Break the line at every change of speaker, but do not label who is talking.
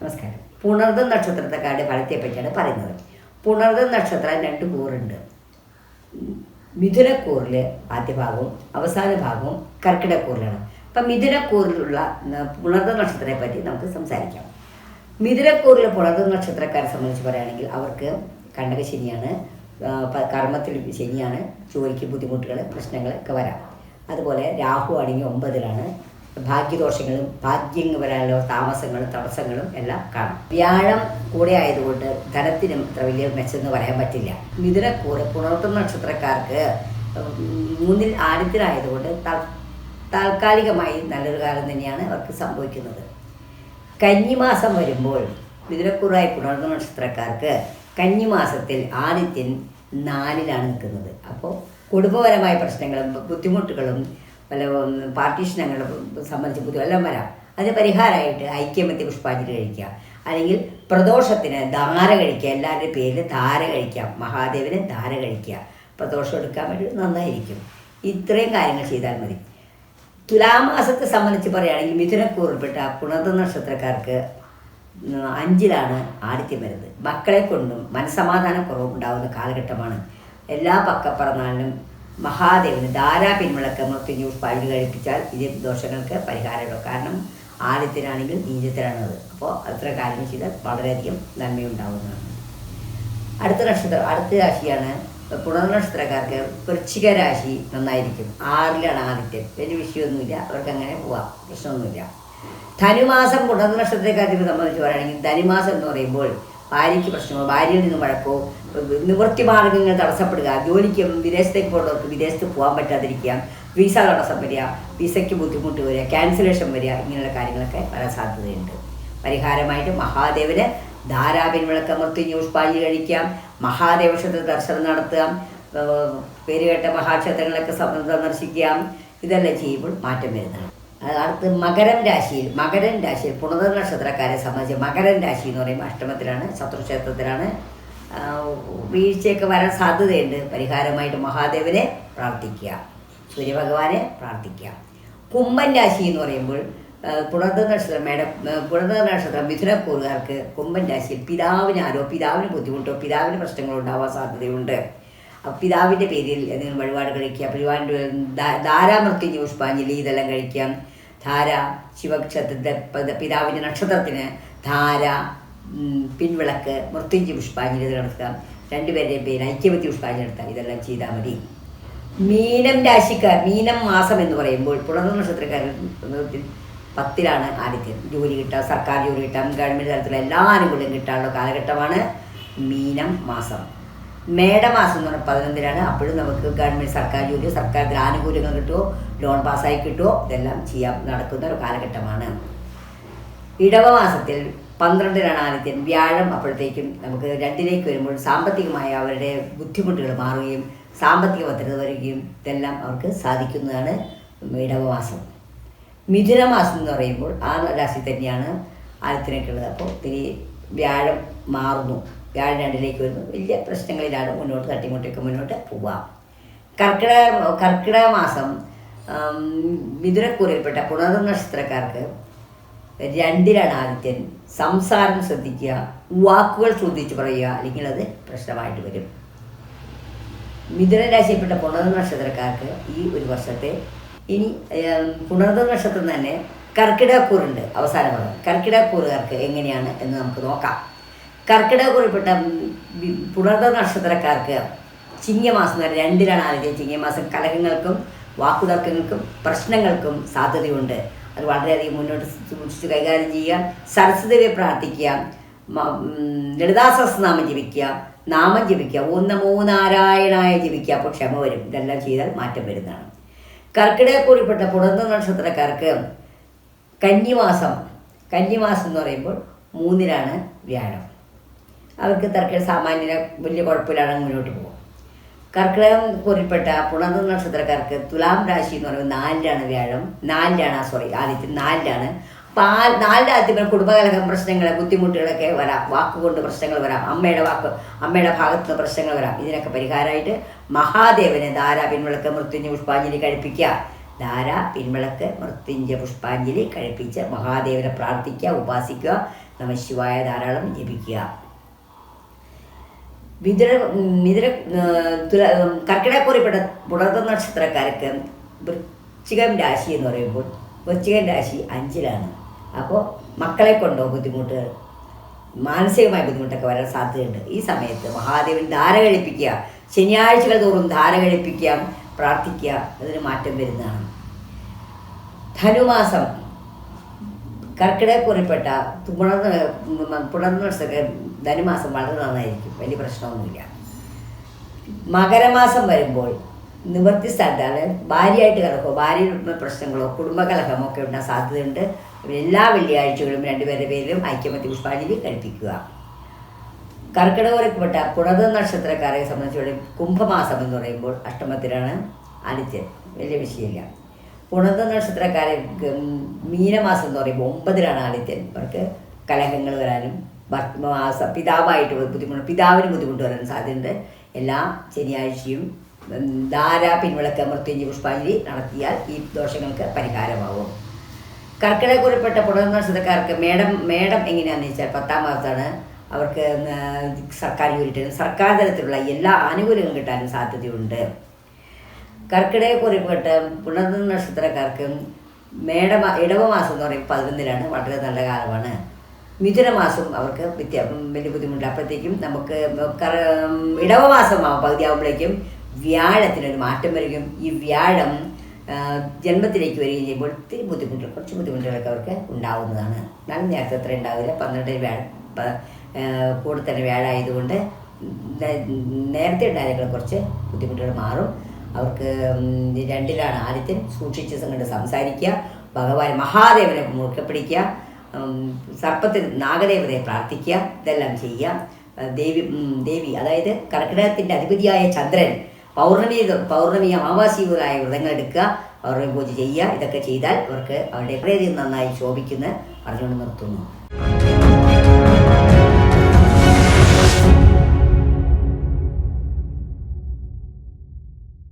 നമസ്കാരം. പുണർദ നക്ഷത്രത്തെക്കാരുടെ ഫലത്തെ പറ്റിയാണ് പറയുന്നത്. പുണർദ നക്ഷത്രം രണ്ട് കൂറുണ്ട്. മിഥുനക്കൂറിൽ ആദ്യ ഭാഗവും അവസാന ഭാഗവും കർക്കിടക്കൂറിലാണ്. അപ്പം മിഥുനക്കൂറിലുള്ള പുണർദ നക്ഷത്രത്തെ പറ്റി നമുക്ക് സംസാരിക്കാം. മിഥുനക്കൂറിലെ പുണർദ നക്ഷത്രക്കാരെ സംബന്ധിച്ച് പറയുകയാണെങ്കിൽ അവർക്ക് കണ്ടക ശനിയാണ് കർമ്മത്തിൽ ശനിയാണ് ജോലിക്ക് ബുദ്ധിമുട്ടുകൾ പ്രശ്നങ്ങൾ ഒക്കെ വരാം. അതുപോലെ രാഹു അടങ്ങി ഒമ്പതിലാണ് ഭാഗ്യദോഷങ്ങളും ഭാഗ്യങ്ങൾ വരാനുള്ള താമസങ്ങളും തടസ്സങ്ങളും എല്ലാം കാണാം. വ്യാഴം കൂടെ ആയതുകൊണ്ട് ധനത്തിനും അത്ര വലിയ മെച്ചെന്ന് പറയാൻ പറ്റില്ല. മിഥുനക്കൂറ് പുണർത്തുന്ന നക്ഷത്രക്കാർക്ക് മൂന്നിൽ ആദ്യത്തിലായതുകൊണ്ട് താൽക്കാലികമായി നല്ലൊരു കാലം തന്നെയാണ് അവർക്ക് സംഭവിക്കുന്നത്. കന്നിമാസം വരുമ്പോൾ മിഥുനക്കൂറായി പുണർന്ന നക്ഷത്രക്കാർക്ക് കന്നിമാസത്തിൽ ആദിത്യൻ നാലിലാണ് നിൽക്കുന്നത്. അപ്പോൾ കുടുംബപരമായ പ്രശ്നങ്ങളും ബുദ്ധിമുട്ടുകളും വല്ല പാർട്ടീഷനങ്ങൾ സംബന്ധിച്ച് ബുദ്ധി എല്ലാം വരാം. അതിന് പരിഹാരമായിട്ട് ഐക്യമത്യ പുഷ്പാഞ്ജലി കഴിക്കുക അല്ലെങ്കിൽ പ്രദോഷത്തിന് ധാര കഴിക്കുക എല്ലാവരുടെ പേരിൽ ധാര കഴിക്കാം. മഹാദേവന് ധാര കഴിക്കുക പ്രദോഷം എടുക്കാൻ വേണ്ടി നന്നായിരിക്കും. ഇത്രയും കാര്യങ്ങൾ ചെയ്താൽ മതി. തുലാമാസത്തെ സംബന്ധിച്ച് പറയുകയാണെങ്കിൽ മിഥുനക്കൂറിൽപ്പെട്ട പുണർന്ന നക്ഷത്രക്കാർക്ക് അഞ്ചിലാണ് ആദിത്യം വരുന്നത്. മക്കളെ കൊണ്ടും മനസമാധാനക്കുറവും ഉണ്ടാകുന്ന കാലഘട്ടമാണ്. എല്ലാ പക്കപ്പറന്നാളിനും മഹാദേവന് ധാരാ പിൻവിളക്ക് മൃത്യുഞ്ഞു പഴുതി കഴിപ്പിച്ചാൽ ഇത് ദോഷങ്ങൾക്ക് പരിഹാരമുള്ളൂ. കാരണം ആദ്യത്തിനാണെങ്കിൽ നീചത്തിലാണത് അപ്പോൾ അത്ര കാര്യങ്ങൾ ചെയ്താൽ വളരെയധികം നന്മയുണ്ടാവുന്നതാണ്. അടുത്ത നക്ഷത്രം അടുത്ത രാശിയാണ് പുനർനക്ഷത്രക്കാർക്ക് വൃശ്ചിക രാശി നന്നായിരിക്കും. ആറിലാണ് ആദിത്യൻ. വലിയ വിഷയമൊന്നുമില്ല. അവർക്ക് അങ്ങനെ പോവാം. പ്രശ്നമൊന്നുമില്ല. ധനുമാസം പുനർനക്ഷത്രക്കാർക്ക് സംബന്ധിച്ച് പറയുകയാണെങ്കിൽ ധനുമാസം എന്ന് പറയുമ്പോൾ ഭാര്യയ്ക്ക് പ്രശ്നമോ ഭാര്യയിൽ നിന്ന് വഴക്കോ നിവൃത്തി മാർഗങ്ങൾ തടസ്സപ്പെടുക ജോലിക്ക് വിദേശത്തേക്ക് പോകുന്നവർക്ക് വിദേശത്ത് പോകാൻ പറ്റാതിരിക്കുക വിസ തടസ്സം വരിക വിസയ്ക്ക് ബുദ്ധിമുട്ട് വരിക ക്യാൻസലേഷൻ വരിക ഇങ്ങനെയുള്ള കാര്യങ്ങളൊക്കെ വരാൻ സാധ്യതയുണ്ട്. പരിഹാരമായിട്ട് മഹാദേവന് ധാരാപിൻ വിളക്കമർത്തി ന്യൂഷ്പാജി കഴിക്കാം മഹാദേവ ക്ഷേത്ര ദർശനം നടത്തുക പേരുകേട്ട മഹാക്ഷേത്രങ്ങളൊക്കെ സന്ദർശിക്കാം ഇതെല്ലാം ചെയ്യുമ്പോൾ മാറ്റം വരുന്നതാണ്. അടുത്ത് മകരം രാശിയിൽ മകരം രാശിയിൽ പുണത നക്ഷത്രക്കാരെ സംബന്ധിച്ച് മകരം രാശി എന്ന് പറയുമ്പോൾ അഷ്ടമത്തിലാണ് ശത്രുക്ഷേത്രത്തിലാണ്. വീഴ്ചയൊക്കെ വരാൻ സാധ്യതയുണ്ട്. പരിഹാരമായിട്ട് മഹാദേവനെ പ്രാർത്ഥിക്കുക സൂര്യഭഗവാനെ പ്രാർത്ഥിക്കുക. കുംഭൻ രാശി എന്ന് പറയുമ്പോൾ പുണർദ നക്ഷത്രം മേഡം പുണർദ നക്ഷത്രം മിഥുനക്കൂറുകാർക്ക് കുംഭൻ രാശിയിൽ പിതാവിനാരോ പിതാവിന് ബുദ്ധിമുട്ടോ പിതാവിന് പ്രശ്നങ്ങളോ ഉണ്ടാവാൻ സാധ്യതയുണ്ട്. പിതാവിന്റെ പേരിൽ എന്തെങ്കിലും വഴിപാട് കഴിക്കുക പരിപാടിന്റെ ധാരാമൃത്യു പുഷ്പാഞ്ജലി ഇതെല്ലാം കഴിക്കാം. ധാര ശിവക്ഷത്രത്തിന്റെ പിതാവിന്റെ നക്ഷത്രത്തിന് ധാര പിൻവിളക്ക് മൃത്യുഞ്ചി പുഷ്പാഞ്ജലി നടത്താം. രണ്ടുപേരുടെയും പേര് ഐക്യമത്യ പുഷ്പാഞ്ജലി നടത്താം. ഇതെല്ലാം ചെയ്താൽ മതി. മീനം രാശിക്കാർ മീനം മാസം എന്ന് പറയുമ്പോൾ പുലർന്ന നക്ഷത്രക്കാരൻ പത്തിലാണ് ആദിത്യം ജോലി കിട്ടാം സർക്കാർ ജോലി കിട്ടാം. ഗവൺമെന്റ് തലത്തിലുള്ള എല്ലാ ആനുകൂല്യം കിട്ടാനുള്ള കാലഘട്ടമാണ് മീനം മാസം. മേടമാസം എന്ന് പറഞ്ഞാൽ പതിനൊന്നിലാണ് അപ്പോഴും നമുക്ക് ഗവൺമെന്റ് സർക്കാർ ജോലിയോ സർക്കാർ ആനുകൂല്യങ്ങൾ കിട്ടുമോ ലോൺ പാസ്സായി കിട്ടുമോ ഇതെല്ലാം ചെയ്യാൻ നടക്കുന്ന ഒരു കാലഘട്ടമാണ്. ഇടവമാസത്തിൽ പന്ത്രണ്ടിലാണ് ആദിത്യൻ വ്യാഴം. അപ്പോഴത്തേക്കും നമുക്ക് രണ്ടിലേക്ക് വരുമ്പോൾ സാമ്പത്തികമായ അവരുടെ ബുദ്ധിമുട്ടുകൾ മാറുകയും സാമ്പത്തിക ഭദ്രത വരികയും ഇതെല്ലാം അവർക്ക് സാധിക്കുന്നതാണ് ഇടവമാസം. മിഥുനമാസം എന്ന് പറയുമ്പോൾ ആ രാശി തന്നെയാണ് ആദിത്യനൊക്കെ ഉള്ളത്. അപ്പോൾ ഇത്തിരി വ്യാഴം മാറുന്നു. വ്യാഴം രണ്ടിലേക്ക് വരുന്നു. വലിയ പ്രശ്നങ്ങളിലാണ് മുന്നോട്ട് തട്ടിമുട്ടൊക്കെ മുന്നോട്ട് പോവാം. കർക്കിടക കർക്കിടക മാസം മിഥുനക്കൂറിൽപ്പെട്ട പുണർന്ന നക്ഷത്രക്കാർക്ക് രണ്ടിലാണ് ആദിത്യൻ സംസാരം ശ്രദ്ധിക്കുക വാക്കുകൾ ശ്രദ്ധിച്ച് പറയുക അല്ലെങ്കിൽ അത് പ്രശ്നമായിട്ട് വരും. മിഥുന രാശിയിൽപ്പെട്ട പുണർന്ന നക്ഷത്രക്കാർക്ക് ഈ ഒരു വർഷത്തെ ഇനി പുണർന്ന നക്ഷത്രം തന്നെ കർക്കിടകക്കൂറുണ്ട് അവസാന ഭാഗം കർക്കിടകക്കൂറുകാർക്ക് എങ്ങനെയാണ് എന്ന് നമുക്ക് നോക്കാം. കർക്കിടകക്കൂറിൽപ്പെട്ട പുണർന്ന നക്ഷത്രക്കാർക്ക് ചിങ്ങമാസം വരെ രണ്ടിലാണ് ആദ്യം ചിങ്ങമാസം. കലഹങ്ങൾക്കും വാക്കുതർക്കങ്ങൾക്കും പ്രശ്നങ്ങൾക്കും സാധ്യതയുണ്ട്. അത് വളരെയധികം മുന്നോട്ട് സൂക്ഷിച്ച് കൈകാര്യം ചെയ്യുക സരസ്വതിയെ പ്രാർത്ഥിക്കുക ലളിതാസഹസ്രനാമം ജപിക്കുക നാമം ജപിക്കുക ഓം നമോ നാരായണായ ജപിക്കുക അപ്പോൾ ക്ഷമ വരും. ഇതെല്ലാം ചെയ്താൽ മാറ്റം വരുന്നതാണ്. കർക്കിടകക്കൂടിപ്പെട്ട പുണർന്ന നക്ഷത്രക്കാർക്ക് കന്നിമാസം കന്നിമാസം എന്ന് പറയുമ്പോൾ മൂന്നിലാണ് വ്യാഴം. അവർക്ക് തർക്ക സാമാന്യ വലിയ കുഴപ്പമില്ലാതെ മുന്നോട്ട് പോകും. കർക്കിടകം കുറിപ്പെട്ട പുണർന്ന നക്ഷത്രക്കാർക്ക് തുലാം രാശി എന്ന് പറയുന്നത് നാലിലാണ് വ്യാഴം നാലിലാണ് സോറി ആദ്യത്തിൽ നാലിലാണ്. അപ്പം ആ നാലിന്റെ ആദ്യം കുടുംബകലഹം പ്രശ്നങ്ങൾ ബുദ്ധിമുട്ടുകളൊക്കെ വരാം. വാക്കുകൊണ്ട് പ്രശ്നങ്ങൾ വരാം. അമ്മയുടെ വാക്ക് അമ്മയുടെ ഭാഗത്ത് നിന്ന് പ്രശ്നങ്ങൾ വരാം. ഇതിനൊക്കെ പരിഹാരമായിട്ട് മഹാദേവന് ധാര പിൻവിളക്ക് മൃത്യുഞ്ജ പുഷ്പാഞ്ജലി കഴിപ്പിക്കുക. ധാര പിൻവിളക്ക് മൃത്യുഞ്ജ പുഷ്പാഞ്ജലി കഴിപ്പിച്ച് മഹാദേവനെ പ്രാർത്ഥിക്കുക ഉപാസിക്കുക. നമ ശിവായ ധാരാളം ജപിക്കുക. മിഥുന മിഥുന തുല കർക്കിടക്കുറിപ്പെട്ട പുണർത്ത നക്ഷത്രക്കാർക്ക് വൃശ്ചികം രാശി എന്ന് പറയുമ്പോൾ വൃശ്ചികൻ രാശി അഞ്ചിലാണ്. അപ്പോൾ മക്കളെ കൊണ്ടോ ബുദ്ധിമുട്ട് മാനസികമായ ബുദ്ധിമുട്ടൊക്കെ വരാൻ സാധ്യതയുണ്ട്. ഈ സമയത്ത് മഹാദേവൻ ധാര കഴിപ്പിക്കുക ശനിയാഴ്ചകൾ തോറും ധാര കഴിപ്പിക്കുക പ്രാർത്ഥിക്കുക അതിന് മാറ്റം വരുന്നതാണ്. ധനുമാസം കർക്കിടകക്കുറിപ്പെട്ട തുടർന്ന് പുണർന്ന വർഷമൊക്കെ ധനുമാസം വളരെ നന്നായിരിക്കും. വലിയ പ്രശ്നമൊന്നുമില്ല. മകരമാസം വരുമ്പോൾ നിവൃത്തി സ്ഥലത്താണ് ഭാര്യയായിട്ട് കിടക്കുമോ ഭാര്യ പ്രശ്നങ്ങളോ കുടുംബകലഹമോ ഒക്കെ ഉണ്ടാകാൻ സാധ്യതയുണ്ട്. എല്ലാ വെള്ളിയാഴ്ചകളും രണ്ടുപേരുടെ പേരിലും ഐക്യമത്യ പുഷ്പാഞ്ജലി കഴിപ്പിക്കുക. കർക്കിടകപ്പെട്ട പുണത നക്ഷത്രക്കാരെ സംബന്ധിച്ചിടത്തോളം കുംഭമാസം എന്ന് പറയുമ്പോൾ അഷ്ടമത്തിലാണ് ആദിത്യൻ വലിയ വിഷയമില്ല. പുണർന്ന നക്ഷത്രക്കാരെ മീനമാസം എന്ന് പറയുമ്പോൾ ഒമ്പതിലാണ് ആദിത്യൻ അവർക്ക് കലഹങ്ങൾ വരാനും പിതാവായിട്ട് ബുദ്ധിമുട്ട് പിതാവിന് ബുദ്ധിമുട്ട് വരാൻ സാധ്യതയുണ്ട്. എല്ലാ ശനിയാഴ്ചയും ധാര പിൻവിളക്ക് മൃത്യുഞ്ജി പുഷ്പാഞ്ജലി നടത്തിയാൽ ഈ ദോഷങ്ങൾക്ക് പരിഹാരമാവും. കർക്കിടകുറിപ്പെട്ട പുണർന്ന നക്ഷത്രക്കാർക്ക് മേഡം മേടം എങ്ങനെയാണെന്ന് വെച്ചാൽ പത്താം മാസത്താണ് അവർക്ക് സർക്കാർ ജോലി സർക്കാർ തലത്തിലുള്ള എല്ലാ ആനുകൂല്യങ്ങളും കിട്ടാനും സാധ്യതയുണ്ട്. കർക്കിടകക്കുറിപ്പെട്ട പുണർന്ന നക്ഷത്രക്കാർക്കും മേട ഇടവമാസം എന്ന് പറയുമ്പോൾ പതിനൊന്നിലാണ്. വളരെ നല്ല കാലമാണ്. മിഥുനമാസം അവർക്ക് വ്യത്യ വലിയ ബുദ്ധിമുട്ട്. അപ്പോഴത്തേക്കും നമുക്ക് കറ- പകുതി പകുതിയാകുമ്പോഴേക്കും വ്യാഴത്തിനൊരു മാറ്റം വരികയും ഈ വ്യാഴം ജന്മത്തിലേക്ക് വരികയും ചെയ്യുമ്പോൾ ഒത്തിരി ബുദ്ധിമുട്ടുകൾ കുറച്ച് ബുദ്ധിമുട്ടുകളൊക്കെ അവർക്ക് ഉണ്ടാവുന്നതാണ്. നല്ല നേരത്തെ അത്ര ഉണ്ടാവില്ല. പന്ത്രണ്ട് വ്യാഴം കൂടുതൽ വ്യാഴായതുകൊണ്ട് നേരത്തെ ഉണ്ടായതിനേക്കാൾ കുറച്ച് ബുദ്ധിമുട്ടുകൾ മാറും. അവർക്ക് രണ്ടിലാണ്. ആദിത്യൻ സൂക്ഷിച്ച് കണ്ട് സംസാരിക്കുക ഭഗവാൻ മഹാദേവനെ മുറുക്കെ പിടിക്കുക ഉം, സർപ്പത്തിൽ നാഗദേവതയെ പ്രാർത്ഥിക്കുക ഇതെല്ലാം ചെയ്യുക. ദേവി ദേവി അതായത് കർക്കിടകത്തിന്റെ അധിപതിയായ ചന്ദ്രൻ പൗർണമി പൗർണമി അമാവാസികളായ വ്രതങ്ങൾ എടുക്കുക അവരുടെ പൂജ ചെയ്യുക ഇതൊക്കെ ചെയ്താൽ അവർക്ക് അവരുടെ വളരെയധികം നന്നായി ശോഭിക്കുന്ന പറഞ്ഞുകൊണ്ട് നിർത്തുന്നു.